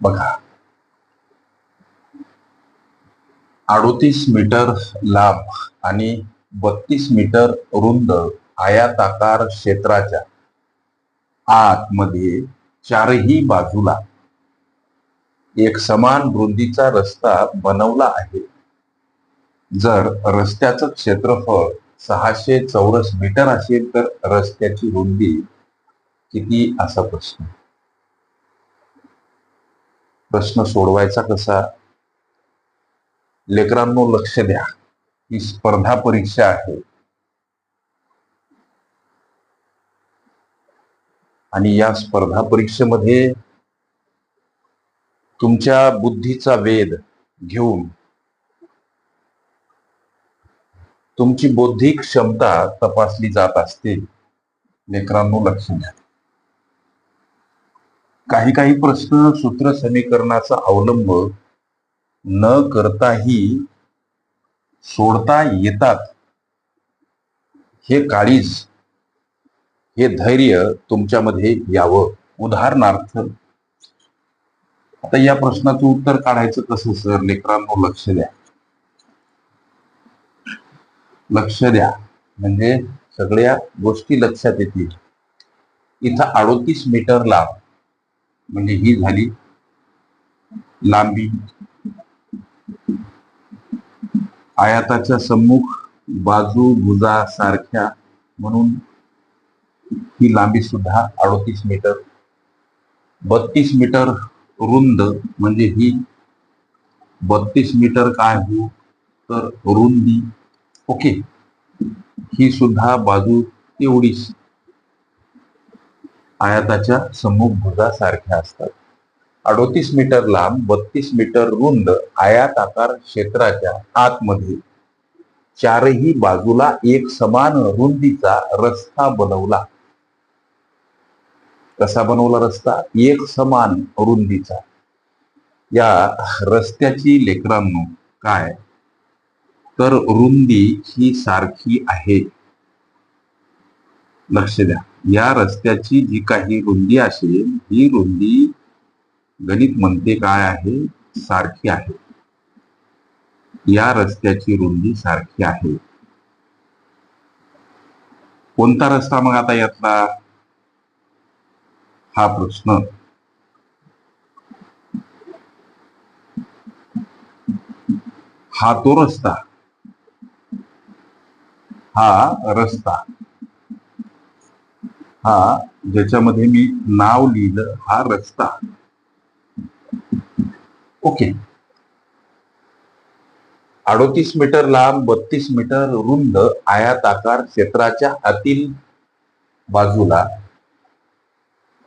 बघा. अडोतीस मीटर लांब आणि बत्तीस मीटर रुंद आयाताकार क्षेत्राच्या आतमध्ये चारही बाजूला एक समान रुंदीचा रस्ता बनवला आहे. जर रस्त्याचं क्षेत्रफळ सहाशे चौरस मीटर असेल तर रस्त्याची रुंदी किती? असा प्रश्न. प्रश्न सोडवायचा कसा? लेकरांनो लक्ष द्या. ही स्पर्धा परीक्षा आहे. आणि या स्पर्धा परीक्षेमध्ये तुमच्या बुद्धीचा वेध घेऊन तुमची बौद्धिक क्षमता तपासली जात असते. लेकरांनो लक्ष द्या. काही काही प्रश्न सूत्र समीकरणाचा अवलंब न करताही सोडता येतात. हे काळीज हे धैर्य तुमच्यामध्ये यावं. उदाहरणार्थ आता या प्रश्नाचं उत्तर काढायचं कसं सर? लेकरांनो लक्ष द्या. लक्ष द्या. म्हणजे सगळ्या गोष्टी लक्षात येतील. इथं अडोतीस मीटर लांब. म्हणजे ही झाली लांबी. आयाताच्या सम्मुख बाजू भुजा सारख्या म्हणून ही लांबी सुद्धा अडोतीस मीटर. बत्तीस मीटर रुंद म्हणजे ही बत्तीस मीटर काय हो तर रुंदी. ओके. ही सुद्धा बाजू तेवढीच. आयाताच्या सम्मुख भुजासारख्या असतात. अडोतीस मीटर लांब बत्तीस मीटर रुंद आयात आकार क्षेत्राच्या आतमध्ये. चारही बाजूला एक समान रुंदीचा रस्ता बनवला. कसा बनवला रस्ता? एक समान रुंदीचा. या रस्त्याची लेकरांनो काय? तर रुंदी ही सारखी आहे. लक्ष द्या. या रस्त्याची जी काही रुंदी असेल ही रुंदी गणित म्हणते काय आहे? सारखी आहे. या रस्त्याची रुंदी सारखी आहे. कोणता रस्ता मग आता यातला? हा प्रश्न. हा तो रस्ता. हा रस्ता. हा ज्याच्यामध्ये मी नाव लिहिलं हा रस्ता. ओके. अडोतीस मीटर लांब बत्तीस मीटर रुंद आयाताकार क्षेत्राच्या आतील बाजूला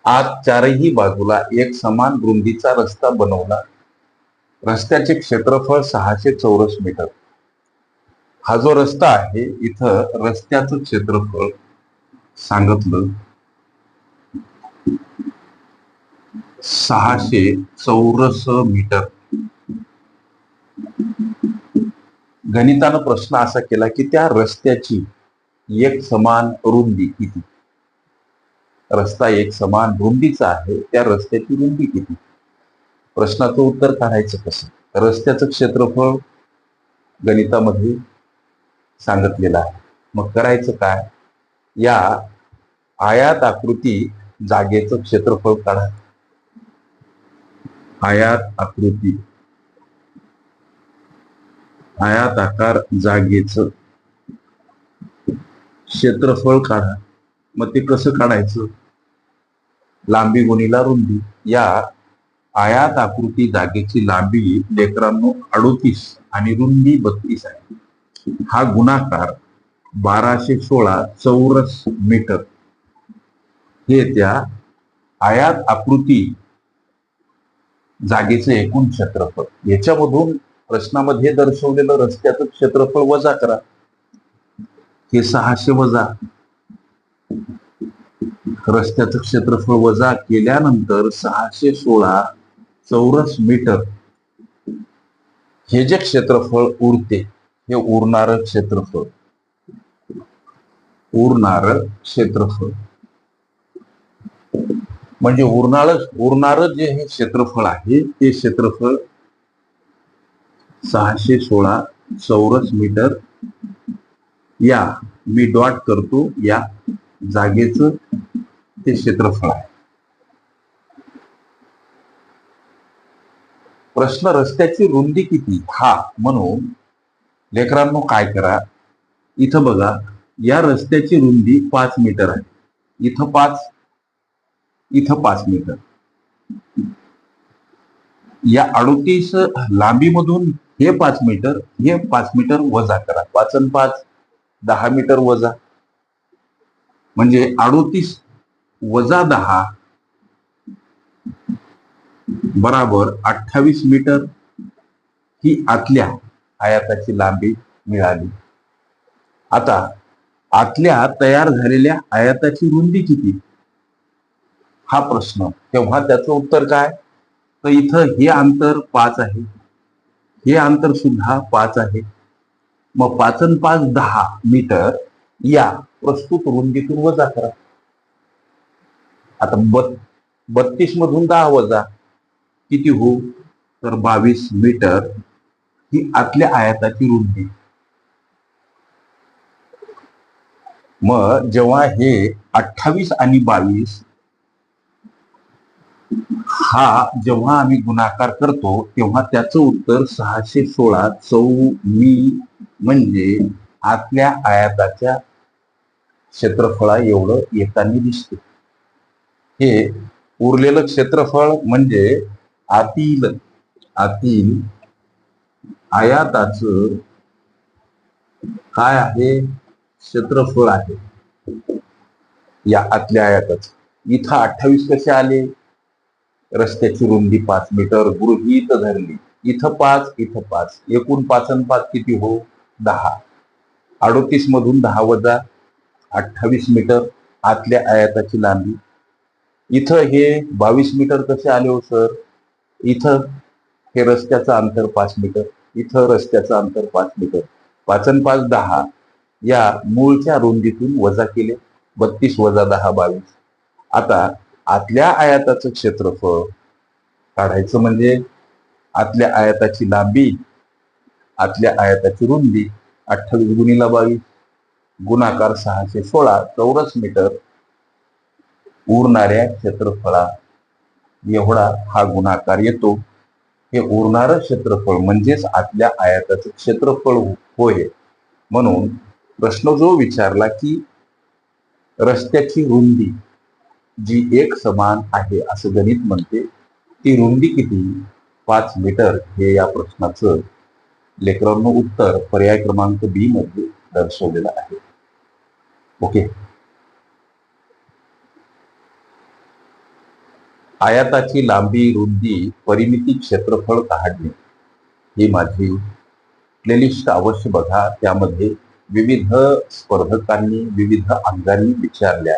आत चारही बाजूला एक समान रुंदीचा रस्ता बनवला. रस्त्याचे क्षेत्रफळ सहाशे चौरस मीटर. हा जो रस्ता आहे इथं रस्त्याचं क्षेत्रफळ सांगितलं. सहाशे चौरस मीटर. गणितानं प्रश्न असा केला की त्या रस्त्याची एक समान रुंदी किती? रस्ता एक समान रुंदीचा आहे त्या रस्त्याची रुंदी किती? प्रश्नाचं उत्तर काढायचं कसं? रस्त्याचं क्षेत्रफळ गणितामध्ये सांगितलेलं आहे. मग करायचं काय? या आयात आकृती जागेचं क्षेत्रफळ काढा. आयात आकृती. आयात आकार जागेचं. क्षेत्रफळ काढा. मग ते कसं काढायचं? लांबी गुणीला रुंदी. या आयात आकृती जागेची लांबी लेकरांनो अडोतीस आणि रुंदी बत्तीस आहे. हा गुणाकार बाराशे सोळा चौरस मीटर. हे त्या आयात आकृती जागेचे एकूण क्षेत्रफळ. याच्यामधून प्रश्नामध्ये दर्शवलेलं रस्त्याचं क्षेत्रफळ वजा करा. हे सहाशे वजा. रस्त्याचं क्षेत्रफळ वजा केल्यानंतर सहाशे सोळा चौरस मीटर. हे जे क्षेत्रफळ उरते हे उरणार क्षेत्रफळ. उरणार क्षेत्रफळ. म्हणजे उरणार उरणार जे हे क्षेत्रफळ आहे ते क्षेत्रफळ सहाशे सोळा चौरस मीटर या मी डॉट करतो या जागेचं ते क्षेत्रफळ आहे. प्रश्न रस्त्याची रुंदी किती? हा म्हणून लेकरांनो काय करा? इथं बघा या रस्त्याची रुंदी पाच मीटर आहे. इथं पाच इथं पाच मीटर. या अडोतीस लांबीमधून हे पाच मीटर हे पाच मीटर वजा करा. पाच आणि पाच दहा मीटर वजा. म्हणजे अडोतीस वजा दहा बराबर अठ्ठावीस मीटर ही आतल्या आयाताची लांबी मिळाली. आता आतल्या तयार झालेल्या आयाताची रुंदी किती? हा प्रश्न. तेव्हा त्याचं उत्तर काय? तर इथं हे अंतर पाच आहे. हे अंतर सुद्धा पाच आहे. मग पाच आणि पाच दहा मीटर या प्रस्तुत रुंदीतून वजा करा. आता बत बत्तीस मधून दहा वजा. किती होऊ? तर बावीस मीटर ही आतल्या आयाताची रुंदी. मग जेव्हा हे अठ्ठावीस आणि बावीस हा जेव्हा आम्ही गुणाकार करतो तेव्हा त्याचं उत्तर सहाशे सोळा चौ मी म्हणजे आतल्या आयाताच्या क्षेत्रफळा एवढं येताना दिसते. हे उरलेलं क्षेत्रफळ म्हणजे आतील आतील आयाताचं काय आहे? क्षेत्रफळ आहे. या आतल्या आयाताच. इथं अठ्ठावीस कसे आले? रस्त्याची रुंदी पाच मीटर गृहीत धरली. इथं पाच इथं पाच. एकूण पाच आणि पाच किती हो? दहा. अडोतीस मधून दहा वजा अठ्ठावीस मीटर आतल्या आयाताची लांबी. इथं हे बावीस मीटर कसे आले हो सर? इथं हे रस्त्याचं अंतर पाच मीटर. इथं रस्त्याचं अंतर पाच मीटर. पाच आणि पाच दहा. या मूळच्या रुंदीतून वजा केले. बत्तीस वजा दहा बावीस. आता आतल्या आयाताचं क्षेत्रफळ काढायचं म्हणजे आतल्या आयाताची लांबी आतल्या आयाताची रुंदी अठ्ठावीस गुणीला बावीस गुणाकार सहाशे सोळा चौरस मीटर उरणाऱ्या क्षेत्रफळा एवढा हा गुणाकार येतो. हे उरणारं क्षेत्रफळ म्हणजेच आतल्या आयाताचं क्षेत्रफळ होय. म्हणून प्रश्न जो विचारला की रस्त्याची रुंदी जी एक समान आहे असं गणित म्हणते ती रुंदी किती? पाच मीटर. हे या प्रश्नाचं लेकरांनो उत्तर पर्याय क्रमांक बी मध्ये दर्शवलेलं आहे. ओके आयाताची लांबी रुंदी परिमिती क्षेत्रफळ काढणे ही माझी प्लेलिस्ट अवश्य बघा. त्यामध्ये विविध स्पर्धकांनी विविध अंगांनी विचारल्या.